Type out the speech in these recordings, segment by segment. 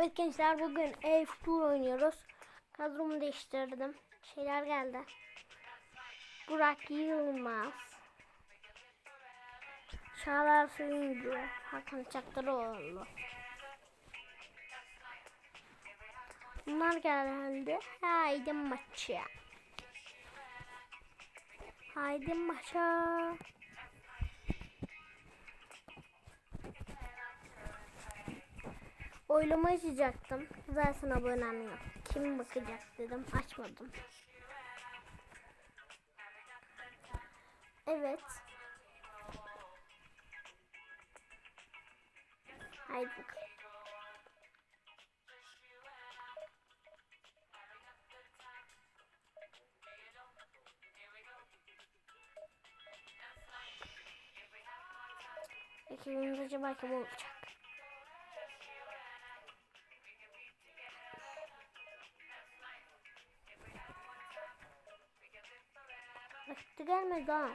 Evet gençler bugün ev futbol oynuyoruz. Kadromu değiştirdim. Şeyler geldi. Burak Yılmaz. Çağlar Söyüncü. Hakan Çaktıroğlu. Bunlar geldi. Haydi maça. Haydi maça. Oylama açacaktım. Zaten abonem yok. Kim bakacak dedim. Açmadım. Evet. Haydi bakalım. Ekibimiz acaba kim olacak? Gelmedi ha.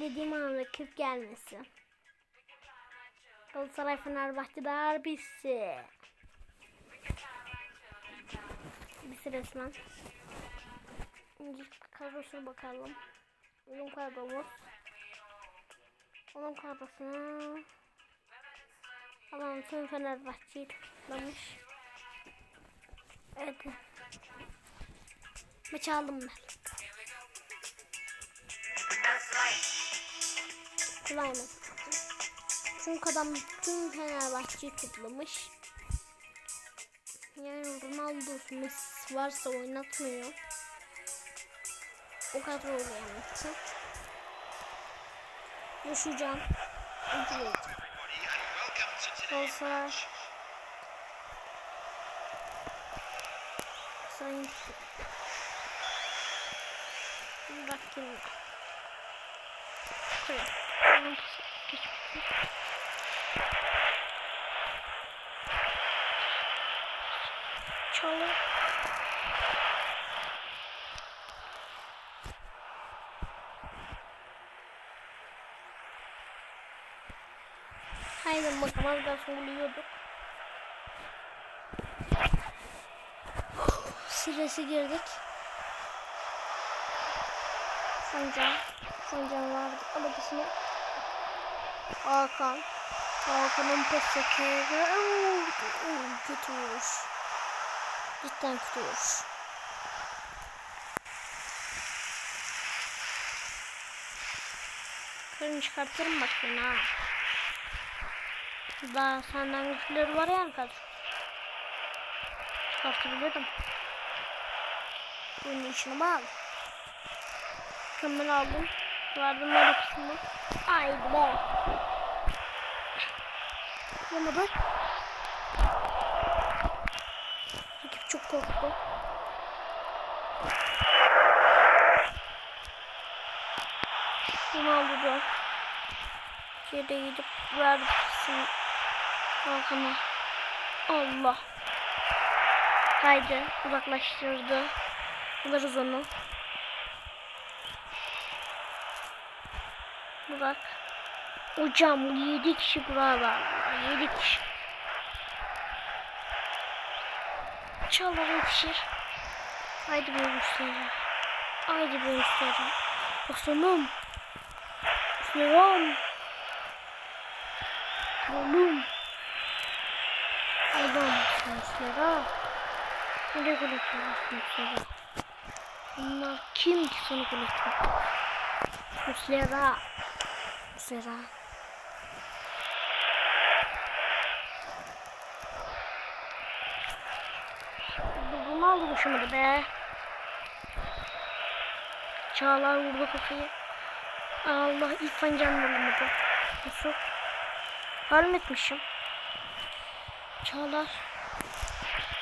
Dediğim an rakip gelmesi. Galatasaray Fenerbahçe derbisi. Bir resmen. İnci kadrosuna bakalım. Onun kadromuz. Onun kadrosuna. Adam tüm Fenerbahçe'yi toplamış. Evet. Maçı aldım ben. Kullanmadım. Çünkü adam tüm Fenerbahçe'yi toplamış. Yani Ronaldo Messi varsa oynatmıyor. O kadar oluyor yani. Yaşayacağım. Üzüleceğim. Olsa Sayın Bakayım. Şöyle. Çalı. Haydi bakalım az daha söylüyorduk. Sırası girdik. Sancan. Sancan vardı. Alabısını. Hakan. Hakan'ın pes çekiyor. Kötü vuruş. Cidden kötü vuruş. Karını çıkartırım bak seni ha. Daha senden güçleri var yani kadro. Çıkartabilirim. Bunun işini bağlı. Kımını aldım. Verdim öyle kısmı. Haydi be. Yamadı. Rakip çok korktu. Bunu aldı Yere gidip verdi kısmı. Hakan'a. Allah. Haydi uzaklaştırdı. Buluruz onu. Burak. Hocam 7 kişi burada. 7 kişi. Çalar yetişir. Haydi bir müşteri. Haydi bir müşteri. Aslanım. Aslanım. Oğlum. Adam müşteri. Nereye gol atıyorsun müşteri? Bunlar kim ki sana gol atıyor? Muslera. Muslera. Bunu aldı hoşuma be. Çağlar vurdu kafayı. Allah ilk fancan vurmadı. Nasıl? Ölmetmişim. Çağlar.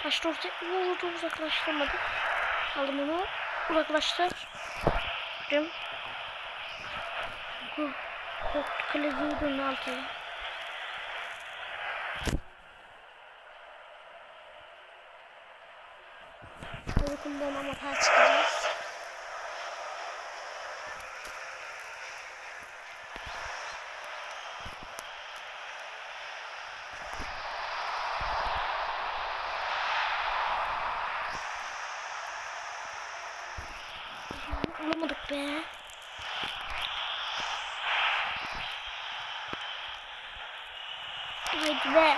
Başta ortaya vurdu uzaklaştırmadı. Aldım onu. Uzaklaştır. Rim. Kaleci dönü altına. Uykumdan ama çıkacağız. Alamadık be. Haydi be.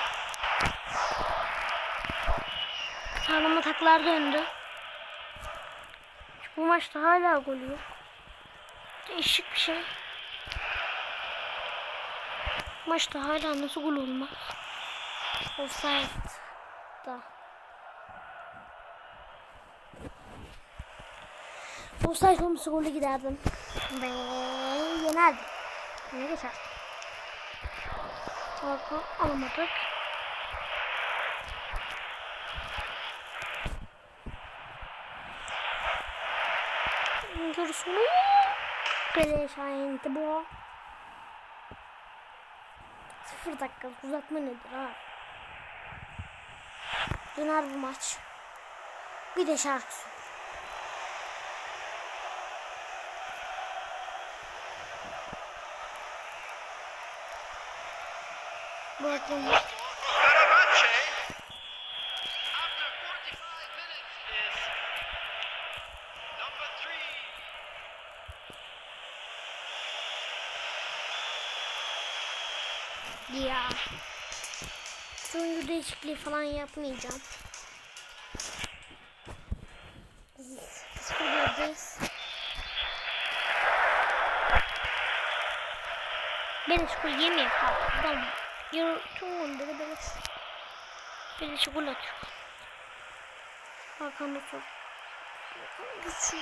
Ataklar döndü. Bu maçta hala gol yok. Değişik bir şey. Maçta hala nasıl gol olmaz? Offside da. Offside olmasa golü giderdim. Ve yenerdim. Ne geçer? Arka alamadık. Görüşürüz. Perişandı bu. Sıfır dakika uzatma nedir ha? Döner bu maç. Bir de şarkı söyle. Bakın. Değişikliği falan yapmayacağım. Sıfır göreceğiz. Ben yemeyeyim. Adam. Yarı tüm golleri böyle. Böyle şu gol atıyor. Hakan da çok güçlü.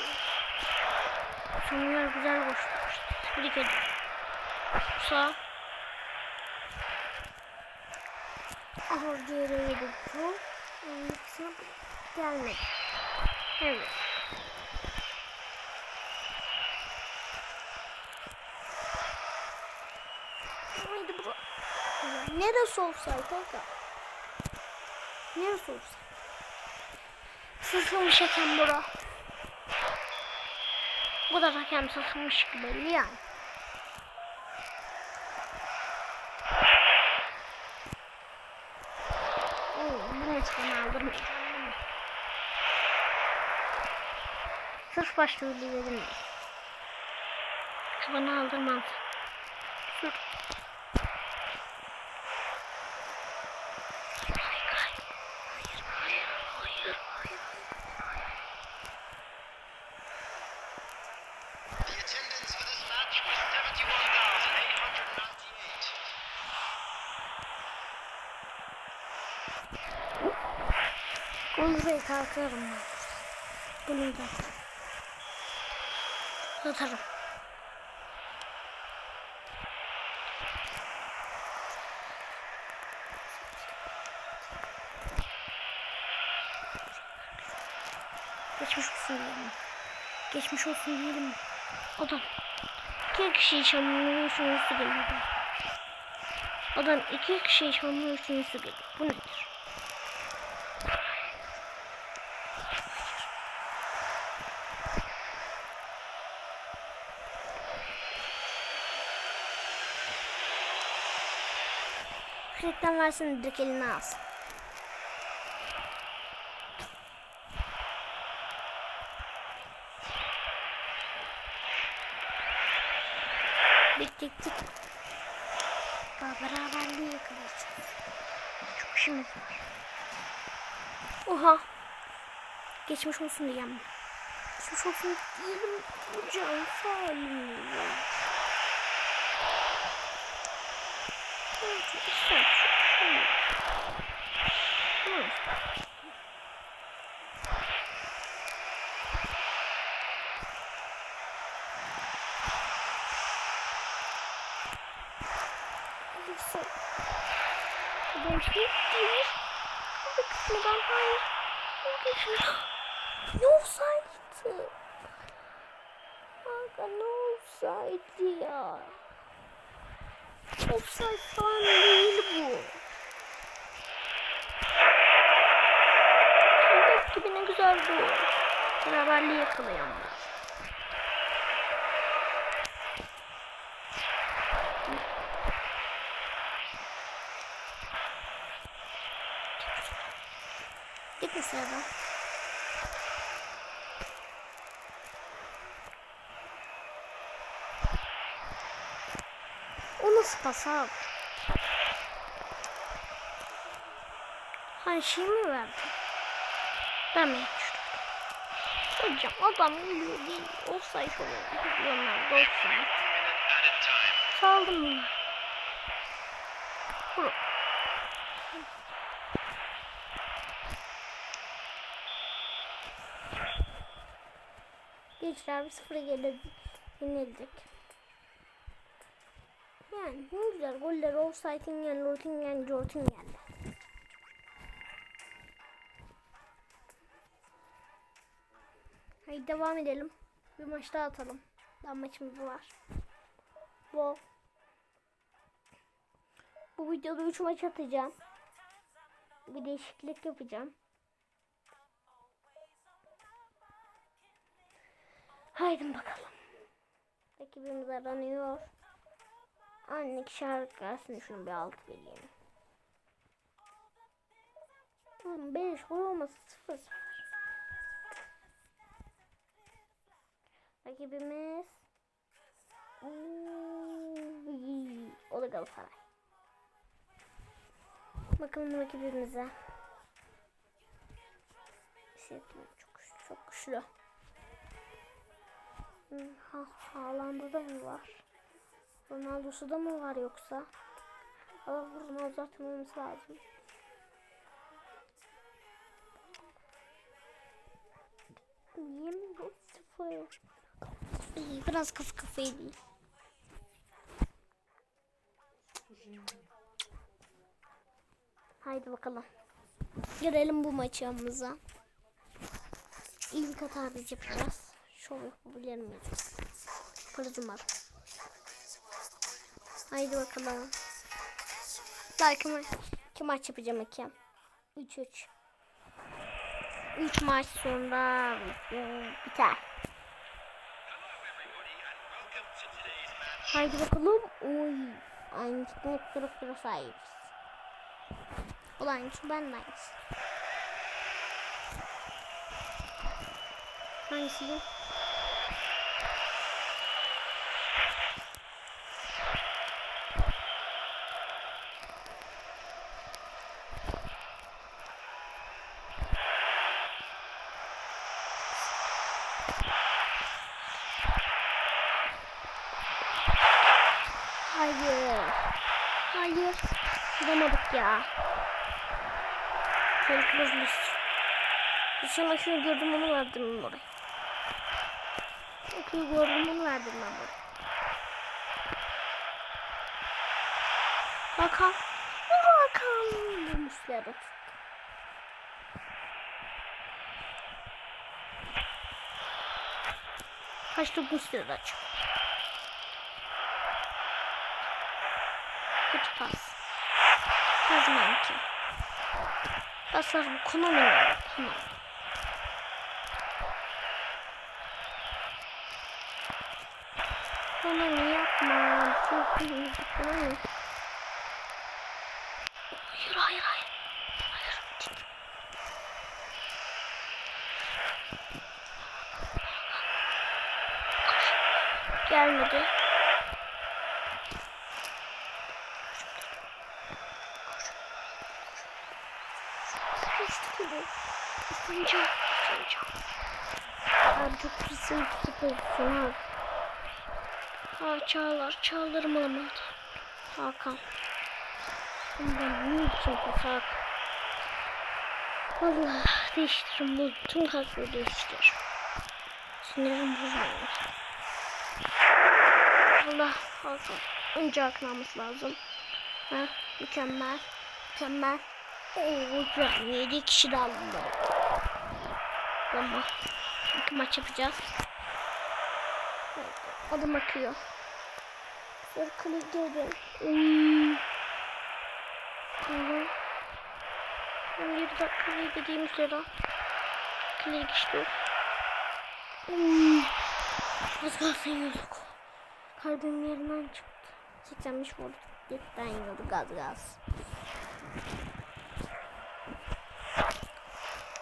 Sonlar güzel koşmuş. Tebrik ederim. Sağ. Geri yedik bu. Onun kısmı gelmedi. Evet. Bro. Ya neresi offside kanka? Neresi offside? Sızılmış hakem bura. Bu da hakem sızılmış gibi belli yani. Oo, değil mi? Sırf dedim mi? Bana aldırmaz. Dur. Hayır, hayır. Hayır, hayır, hayır, hayır. The attendance for this match was 71,898. Onu kalkarım ben. Bunu da. Satarım. Geçmiş olsun diyelim. Geçmiş olsun diyelim. Adam. İki kişi şanlı üçüncüsü geliyor. Adam iki kişi şanlı üçüncüsü geliyor. Bu nedir? Reklam versene direkt eline alsın. Beklettik. Daha beraberliği yakalayacağız. Çok işimiz var. Oha. Geçmiş olsun diyeceğim. Geçmiş olsun diyelim. Can salim. Ben şey değil. Bu kısmından hayır. Ne olsaydı? Kanka ne olsaydı ya? Offside falan değil bu. Şuradaki gibi ne güzel bu. Beraberliği yakalayamaz. Gitme sıradan. Nasıl pas abi? Hani şey mi verdi? Ben mi yapmıştım? Hocam adam geliyor değil. Offside oluyor. Onlar da offside. Saldım mı? Vur. Gençler bir sıfıra. Yenildik. Güzel goller offside'in Rotingen, Jortingen'de. Haydi devam edelim. Bir maç daha atalım. Daha maçımız var. Bu. Bu videoda 3 maç atacağım. Bir değişiklik yapacağım. Haydi bakalım. Rakibimiz aranıyor. Anne şarkı gelsin şunu bir alt vereyim. Oğlum 5 gol olması 0 0. Rakibimiz o da Galatasaray. Bakalım rakibimize. Hissettim çok çok güçlü. Ha, Haaland'da da mı var? Ronaldo'su da mı var yoksa? Allah Ronaldo olması lazım. Yemin sıfır. İyi, biraz kafa kafayı değil. Haydi bakalım. Girelim bu maçımıza. İlk hata biz yapacağız. Şov yapabilir miyiz? Yaparız umarım. Haydi bakalım. Ma iki maç yapacağım iki. 3-3. 3 maç sonra video biter. Haydi bakalım. Oy. Aynı net profile sahibiz. Ulan şu ben de aynısı. Hangisi? Hayır. Vuramadık ya. Şöyle kırılmış. İnşallah şunu gördüm onu verdim oraya. Okey gördüm onu verdim ben buraya. Bakalım. Bakalım. Bu muslera Kaç top muslera açık. Kötü pas. Kızmam ki. Konu mu? Konu. Konu yapma. Çok iyi. Konu. Hayır hayır hayır. Hayır. Git. Gelmedi. Geçti gibi. Üçüncü. Abi çok pisin pisi pozisyon abi. Aa Çağlar. Çağlar'ım alamadı. Hakan. Ben ne için Hakan? Valla değiştiririm bu. Tüm kadroyu değiştir. Sinirim bozulmuyor. Allah Hakan. Önce alması lazım. Ha, mükemmel. Mükemmel. Oo, güzel. 7 kişi de aldılar. Tamam. İki maç yapacağız. Adım akıyor. Sarıkılı gelin. Hmm. Hı. 17 dakika dediğim sıra. Kale geçti. Hmm. Az kalsın yiyorduk. Kalbim yerinden çıktı. 85 vurdu. Yetten yiyorduk gaz gaz.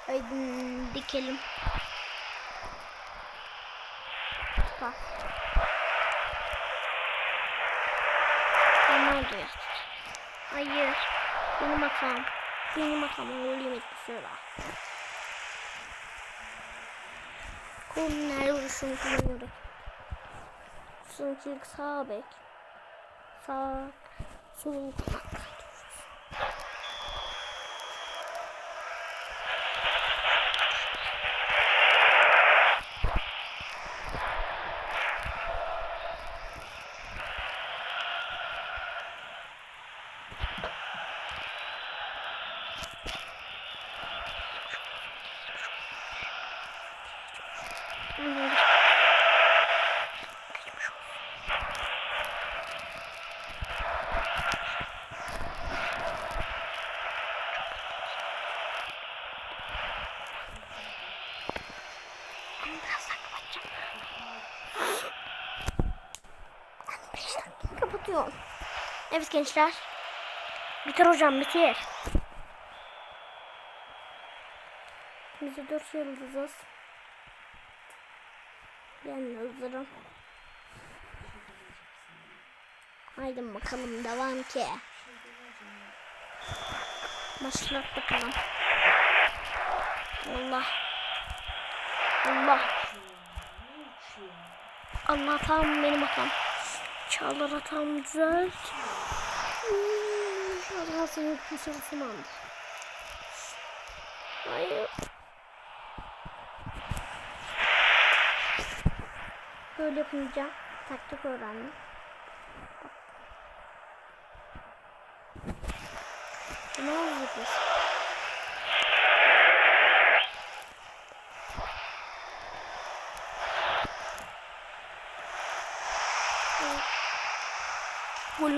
Haydi dikelim. Bak. Ronaldo yaptı. Hayır. Benim hatam. Benim hatam. Öyle yemek sıra. Korner vuruşunu kullanıyorduk. Çünkü sağ bek. Sağ. Sol Kapatıyorum. Evet gençler. Bitir hocam bitir. Bize dört yıldızız. Ben hazırım. Haydi bakalım devam ki. Başlat bakalım. Allah. Allah. Allah tam benim hatam. Çağlar hatam düzelt. Allah senin kusursun aldı. Hayır. Böyle yapınca taktik öğrendim. Ne oluyor biz?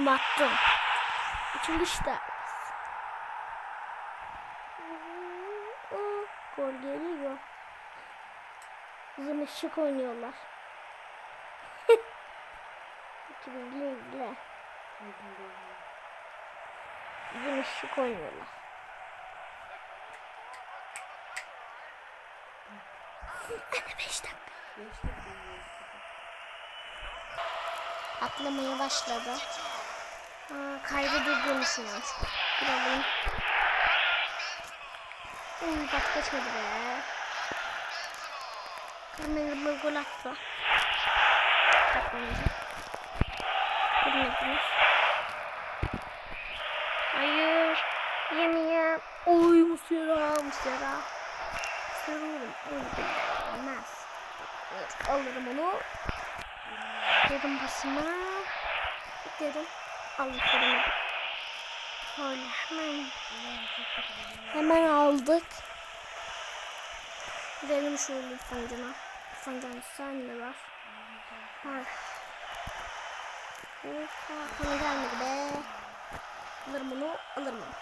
Golümü attım. Açılışta. Aa, Gol geliyor. Bizim ışık oynuyorlar. İki bilgi bilgi. Bizim ışık oynuyorlar. Anne beş dakika. Atlamaya başladı. Aa, kaydı alayım. Uy bak geçmedi be. Kameralı gol attı. Takmamışım. Bilmediniz. Hayır. Yemeyeyim. Oy Muslera. Muslera oğlum. Öyle olmaz. Evet, alırım onu. Dedim basıma. Dedim. Aldım. Öyle hemen. Hemen aldık. Gidelim şöyle fancana. Fancan sen de var. Var. Bana gelmedi be. Alırım onu, alırım onu.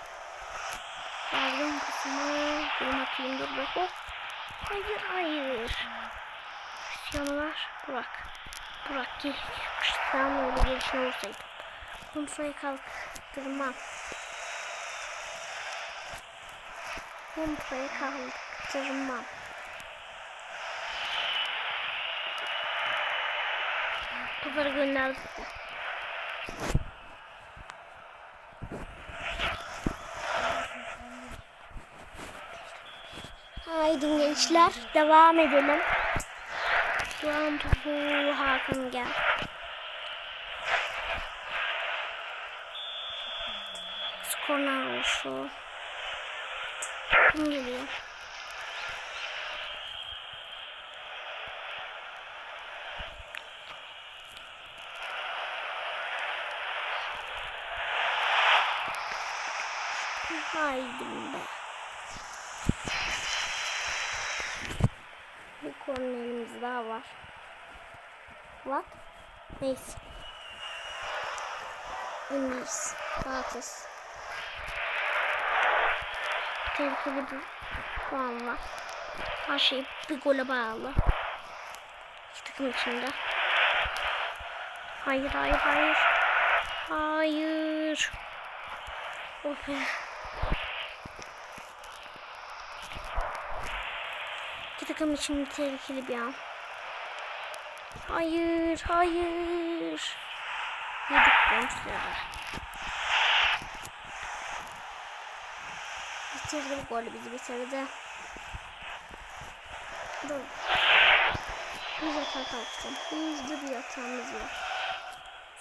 Geldim kısmı. Benim atayım dur bak. Oh. Hayır, hayır. Cristiano var. Burak. Burak gel. Cristiano öyle gelişine olsaydı. Kontraya kalktırmam. Kontraya kalktırmam. Kafaları gönderdik de. Haydi gençler devam edelim. Duran topu Hakan gel. Skorlar oluşu. Kim geliyor? Haydi be. Bir kornerimiz daha var. What? Neyse. İngiliz. Galatasaray. Tehlikeli bir puan var. Her şey bir gole bağlı. İki takım içinde. Hayır hayır hayır. Hayır. Oh be. takım için tehlikeli bir an. Hayır, hayır. Yedik bonusları. Bu golü bizi bitirdi. Dur. Bir hata kalktım. Hızlı bir hatamız var.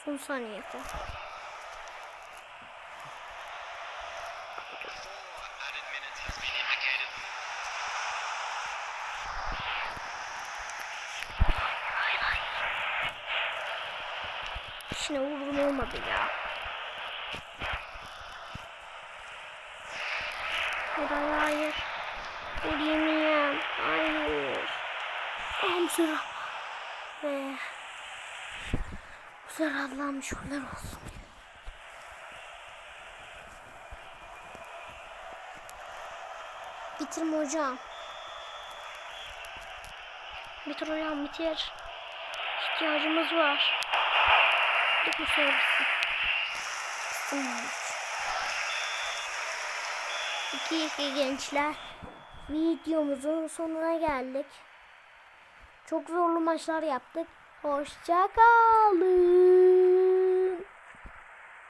Son saniye indicated. İçine vurdum olmadı ya. Hayır hayır hayır. Gol yemeyeyim. Hayır. Bu sefer. Ve sefer Allah'ım şükürler olsun. Bitirme hocam. Bitir hocam bitir. İhtiyacımız var. Tek bu servisi. İki iki gençler. Videomuzun sonuna geldik. Çok zorlu maçlar yaptık. Hoşça kalın.